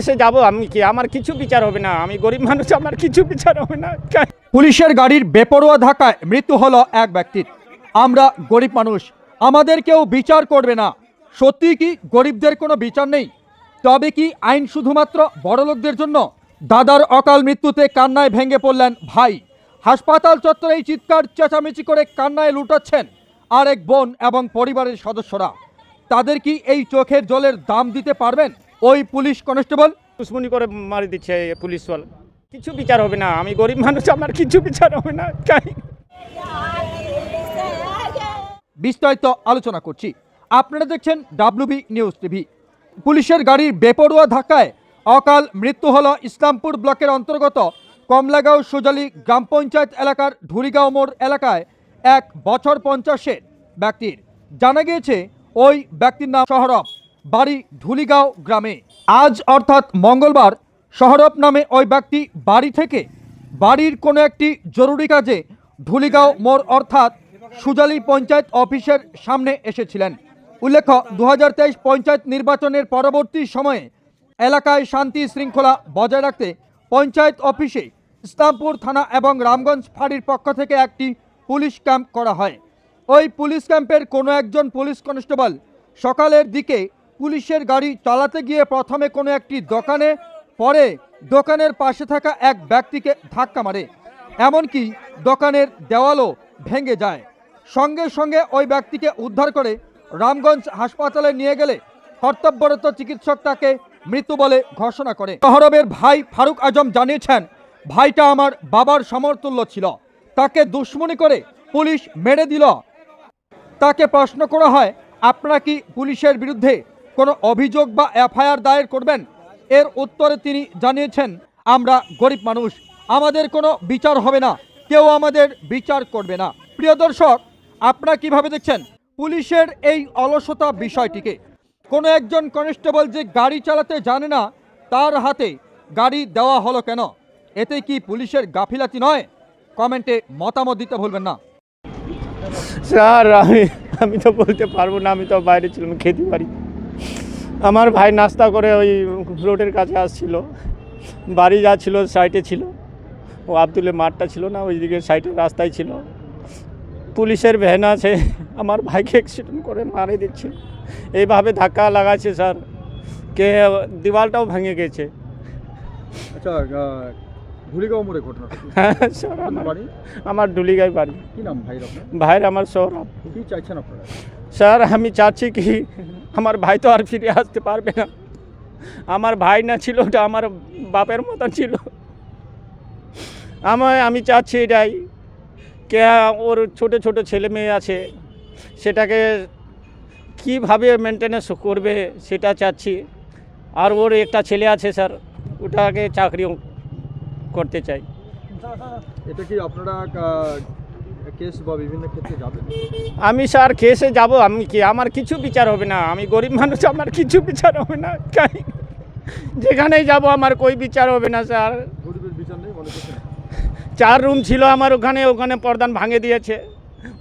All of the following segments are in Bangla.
এসে যাব, আমি কি? আমার কিছু বিচার হবে না। আমি গরিব মানুষ, আমার কিছু বিচার হবে না। পুলিশের গাড়ির বেপরোয়া ধাক্কায় মৃত্যু হলো এক ব্যক্তির। আমরা গরিব মানুষ, আমাদের কেউ বিচার করবে না। সত্যি কি গরিবদের কোনো বিচার নেই? তবে কি আইন শুধুমাত্র বড়লোকদের জন্য? দাদার অকাল মৃত্যুতে কান্নায় ভেঙে পড়লেন ভাই। হাসপাতাল চত্বরেই চিৎকার, চেঁচামেচি করে কান্নায় লুটাচ্ছেন আরেক বোন এবং পরিবারের সদস্যরা। তাদের কি এই চোখের জলের দাম দিতে পারবেন? ওই পুলিশ কনস্টেবল? দুশ্মনী করে মারি দিচ্ছে পুলিশ কিছু বিচার হবে না আমি গরিব মানুষ আমার কিছু বিচার হবে না বিস্তারিত আলোচনা করছি। আপনারা দেখছেন ডাব্লিউবি নিউজ টিভি পুলিশের গাড়ির বেপরোয়া ধাক্কায় অকাল মৃত্যু হল ইসলামপুর ব্লকের অন্তর্গত কমলাগাঁও সোজালি গ্রাম পঞ্চায়েত এলাকার ধুরিগাঁও মোড় এলাকায় এক বছর পঞ্চাশের ব্যক্তির। জানা গিয়েছে ওই ব্যক্তির নাম সহরব বাড়ি ধুলিগাঁও গ্রামে। আজ অর্থাৎ মঙ্গলবার সহরব নামে ওই ব্যক্তি বাড়ি থেকে বাড়ির কোনো একটি জরুরি কাজে ধুলিগাঁও মোড় অর্থাৎ সুজালি পঞ্চায়েত অফিসের সামনে এসেছিলেন। উল্লেখ্য দু পঞ্চায়েত নির্বাচনের পরবর্তী সময়ে এলাকায় শান্তি শৃঙ্খলা বজায় রাখতে পঞ্চায়েত অফিসে ইসলামপুর থানা এবং রামগঞ্জ ফাঁড়ির পক্ষ থেকে একটি পুলিশ ক্যাম্প করা হয়। ওই পুলিশ ক্যাম্পের কোনো একজন পুলিশ কনস্টেবল সকালের দিকে পুলিশের গাড়ি চালাতে গিয়ে প্রথমে কোনো একটি দোকানে, পরে দোকানের পাশে থাকা এক ব্যক্তিকে ধাক্কা মারে। এমনকি দোকানের দেওয়ালও ভেঙে যায়। সঙ্গে সঙ্গে ওই ব্যক্তিকে উদ্ধার করে রামগঞ্জ হাসপাতালে নিয়ে গেলে কর্তব্যরত চিকিৎসক তাকে মৃত্যু বলে ঘোষণা করে। শহরবের ভাই ফারুক আজম জানিয়েছেন, ভাইটা আমার বাবার সমতুল্য ছিল। তাকে দুশ্মনী করে পুলিশ মেরে দিল। তাকে প্রশ্ন করা হয়, আপনারা কি পুলিশের বিরুদ্ধে কোনো অভিযোগ বা এফআইআর দায়ের করবেন? এর উত্তরে তিনি জানিয়েছেন, আমরা গরিব মানুষ, আমাদের কোনো বিচার হবে না, কেউ আমাদের বিচার করবে না। প্রিয় দর্শক, আপনারা কীভাবে দেখছেন? পুলিশের এই অলসতা বিষয়টিকে। কোনো একজন কনস্টেবল যে গাড়ি চালাতে জানে না, তার হাতে গাড়ি দেওয়া হলো কেন? এতে কি পুলিশের গাফিলাতি নয়? কমেন্টে মতামত দিতে ভুলবেন না। স্যার, আমি আমি তো বলতে পারব না, আমি তো বাইরে ছিলাম, খেতে পারি। আমার ভাই নাস্তা করে ওই রোডের কাছে আসছিল। বাড়ি যাচ্ছিল সাইটে ছিল। ও আবদুলের মাঠটা ছিল না ওই ওইদিকে সাইটের রাস্তায় ছিল। পুলিশের ভ্যান আছে, আমার ভাইকে অ্যাক্সিডেন্ট করে মারে দিচ্ছে। এইভাবে ধাক্কা লাগাচ্ছে স্যার কে, দেওয়ালটাও ভেঙে গেছে। আচ্ছা ধুলিগাঁও মোড়ে ঘটনা। হ্যাঁ স্যার আমার বাড়ি? আমার ডুলিগাই বাড়ি। কি নাম ভাইয়ের ভাইয়ের আমার সৌরভ। কি চাইছেন আপনারা? স্যার আমি চাচ্ছি কি আমার ভাই তো আর ফিরে আসতে পারবে না। আমার ভাই না ছিল ওটা আমার বাপের মতন ছিল। আমায় আমি চাচ্ছি এটাই কে ওর ছোট ছোট ছেলে মেয়ে আছে সেটাকে কীভাবে মেনটেনেন্স করবে সেটা চাচ্ছি। আর ওর একটা ছেলে আছে স্যার ওটাকে চাকরিও করতে চাই। এটা কি আপনারা কেস বা বিভিন্ন ক্ষেত্রে যাবেন? আমি স্যার কেসে যাব আমি কি আমার কিছু বিচার হবে না। আমি গরিব মানুষ আমার কিছু বিচার হবে না। যেখানেই যাব আমার কই বিচার হবে না স্যার। চার রুম ছিল আমার ওখানে ওখানে প্রদান ভাঙে দিয়েছে।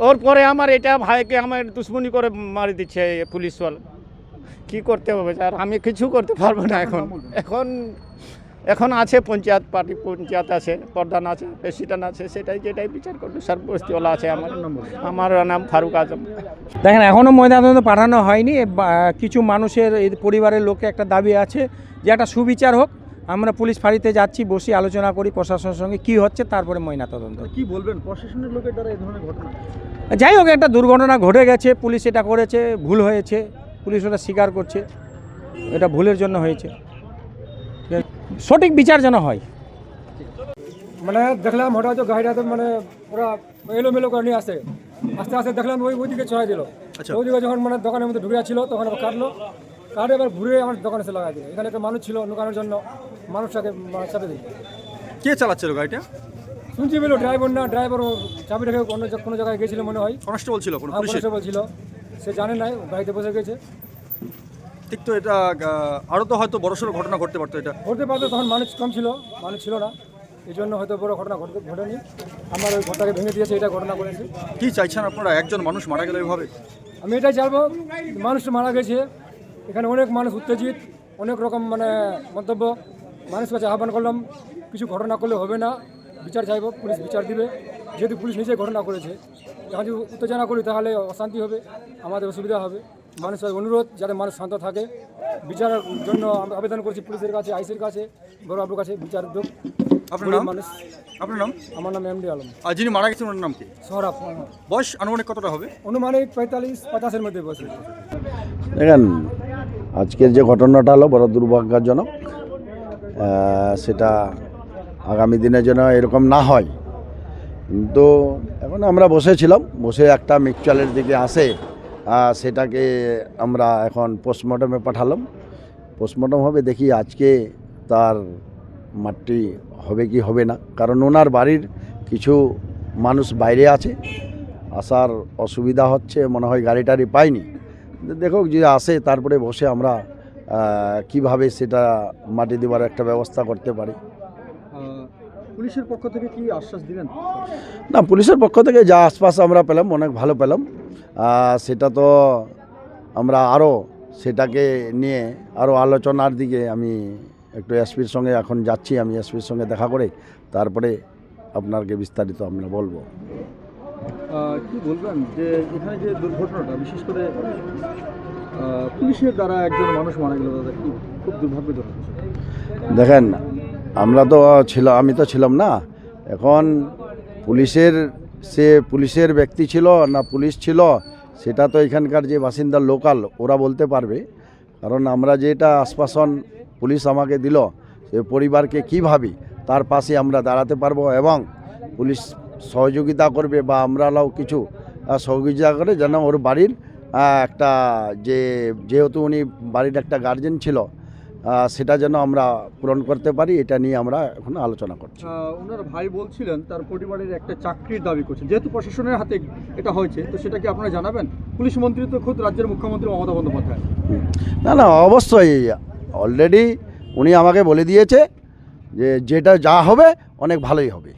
ওর পরে আমার এটা ভাইকে আমার দুশ্মনী করে মারি দিচ্ছে পুলিশওয়ালা কি করতে হবে স্যার? আমি কিছু করতে পারব না এখন। এখন এখন আছে পঞ্চায়েত পার্টি পঞ্চায়েত আছে প্রধান আছে প্রেসিডেন্ট আছে সেটাই যেটাই বিচার করবে স্যার বস্তিওয়ালা আছে আমার। আমার নাম ফারুক আজম। দেখেন এখনও ময়দানে পাঠানো হয়নি। কিছু মানুষের এই পরিবারের লোকে একটা দাবি আছে যে একটা সুবিচার হোক আমরা পুলিশ ফাঁড়িতে যাচ্ছি বসি আলোচনা করি প্রশাসনের সঙ্গে কি হচ্ছে তারপরে ময়না তদন্ত। কি বলবেন? প্রশাসনের লোকের দ্বারা এই ধরনের ঘটনা? যাই হোক একটা দুর্ঘটনা ঘটে গেছে পুলিশ এটা করেছে ভুল হয়েছে পুলিশ ওটা স্বীকার করছে এটা ভুলের জন্য হয়েছে। সঠিক বিচার যেন হয়। মানে দেখলাম হঠাৎ গাড়িটা তো মানে ওরা এলোমেলো করে নিয়ে আসে। আস্তে আস্তে দেখলাম ওই ওইদিকে চড়াই দিল। ওইদিকে যখন মানে দোকানের মধ্যে ঢুকে ছিল তখন আবার কাটলো। কাটে এবার ঘুরে আমার দোকানে এসে লাগাই দিল। এখানে একটা মানুষ ছিল লুকানোর জন্য। মানুষটাকে মানে চাপে দিল। কে চালাচ্ছিল গাড়িটা? শুনছি বলো ড্রাইভার না ড্রাইভার ও চাবি রেখে অন্য কোনো জায়গায় গেছিল মনে হয়। কনস্টেবল ছিল কোনো কনস্টেবল ছিল। সে জানে নাই গাড়িতে বসে গেছে। ঠিক তো এটা আরও তো হয়তো বড়সড় ঘটনা ঘটতে পারতো এটা। ঘটতে পারতো তখন মানুষ কম ছিল মানুষ ছিল না। এই জন্য হয়তো বড় ঘটনা ঘটতে ঘটেনি। আমার ওই ঘরটাকে ভেঙে দিয়েছে এটা ঘটনা করেছে কী চাইছেন আপনারা? একজন মানুষ মারা গেলে এভাবে? আমি এটাই চাইব মানুষ মারা গেছে। এখানে অনেক মানুষ উত্তেজিত অনেক রকম মানে মন্তব্য। মানুষ কাছে আহ্বান করলাম কিছু ঘটনা করলে হবে না। বিচার চাইব পুলিশ বিচার দিবে। যেহেতু পুলিশ নিজে ঘটনা করেছে। যদি উত্তেজনা করি তাহলে অশান্তি হবে আমাদের অসুবিধা হবে। মানুষের অনুরোধ যাতে মানুষ শান্ত থাকে। বিচারের জন্য আমরা আবেদন করছি পুলিশের কাছে আইসির কাছে বড় বাবুর কাছে বিচার দেব আপনার নাম? মানুষ। আপনার নাম? আমার নাম এমডি আলম। আর যিনি মারা গেছেন ওনার নাম কি? সহরাব বয়স আনুমানিক কতটা হবে? অনুমানিক পঁয়তাল্লিশ পঞ্চাশের মধ্যে বসে দেখেন আজকের যে ঘটনাটা হলো বড় দুর্ভাগ্যজনক। সেটা আগামী দিনে যেন এরকম না হয়। কিন্তু এখন আমরা বসেছিলাম, বসে একটা মিকচালের দিকে আসে সেটাকে আমরা এখন পোস্টমর্টমে পাঠালাম। পোস্টমর্টম হবে, দেখি আজকে তার মাটি হবে কি হবে না। কারণ ওনার বাড়ির কিছু মানুষ বাইরে আছে, আসার অসুবিধা হচ্ছে, মনে হয় গাড়ি টাড়ি পাইনি দেখো যে আসে, তারপরে বসে আমরা কীভাবে সেটা মাটি দেওয়ার একটা ব্যবস্থা করতে পারি। পুলিশের পক্ষ থেকে কি আশ্বাস দিলেন? না পুলিশের পক্ষ থেকে যা আশপাশ আমরা পেলাম অনেক ভালো পেলাম। সেটা তো আমরা আরও সেটাকে নিয়ে আরও আলোচনার দিকে আমি একটু এসপির সঙ্গে এখন যাচ্ছি আমি এসপির সঙ্গে দেখা করে তারপরে আপনাকে বিস্তারিত আমরা বলব। কি বলবেন যে এখানে যে দুর্ঘটনাটা বিশেষ করে পুলিশের দ্বারা একজন মানুষ মারা গেল দাদা কি খুব দুর্ভাগ্যজনক দেখেন আমরা তো ছিল, আমি তো ছিলাম না। এখন পুলিশের, সে পুলিশের ব্যক্তি ছিল না পুলিশ ছিল, সেটা তো এখানকার যে বাসিন্দা লোকাল, ওরা বলতে পারবে। কারণ আমরা যেটা আশ্বাসন পুলিশ আমাকে দিল, সে পরিবারকে কী ভাবি, তার পাশে আমরা দাঁড়াতে পারব এবং পুলিশ সহযোগিতা করবে বা আমরাও কিছু সহযোগিতা করে যেন ওর বাড়ির একটা যে, যেহেতু উনি বাড়ির একটা গার্জেন ছিল সেটা যেন আমরা পূরণ করতে পারি এটা নিয়ে আমরা এখন আলোচনা করছি। ওনার ভাই বলছিলেন তার পরিবারের একটা চাকরির দাবি করছেন। যেহেতু প্রশাসনের হাতে এটা হয়েছে তো সেটা কি আপনারা জানাবেন? পুলিশ মন্ত্রী তো খুদ রাজ্যের মুখ্যমন্ত্রী মমতা বন্দ্যোপাধ্যায়। না না অবশ্যই অলরেডি উনি আমাকে বলে দিয়েছে যে যেটা যা হবে অনেক ভালোই হবে।